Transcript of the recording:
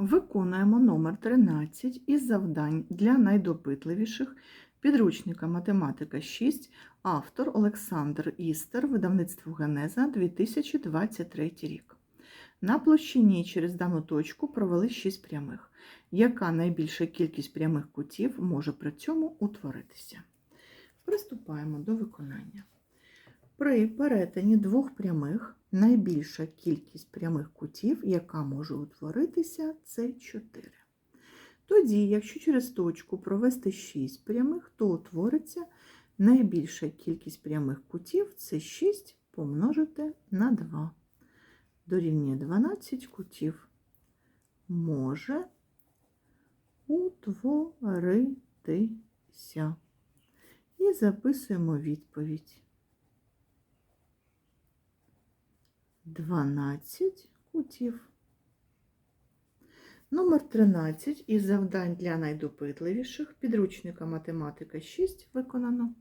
Виконуємо номер 13 із завдань для найдопитливіших підручника математика 6, автор Олександр Істер, видавництво Генеза 2023 рік. На площині через дану точку провели 6 прямих. Яка найбільша кількість прямих кутів може при цьому утворитися? Приступаємо до виконання. При перетині двох прямих найбільша кількість прямих кутів, яка може утворитися, це 4. Тоді, якщо через точку провести 6 прямих, то утвориться найбільша кількість прямих кутів це 6 помножити на 2. Дорівнює 12 кутів. Може утворитися. І записуємо відповідь. 12 кутів. Номер 13 із завдань для найдопитливіших підручника математика 6 виконано.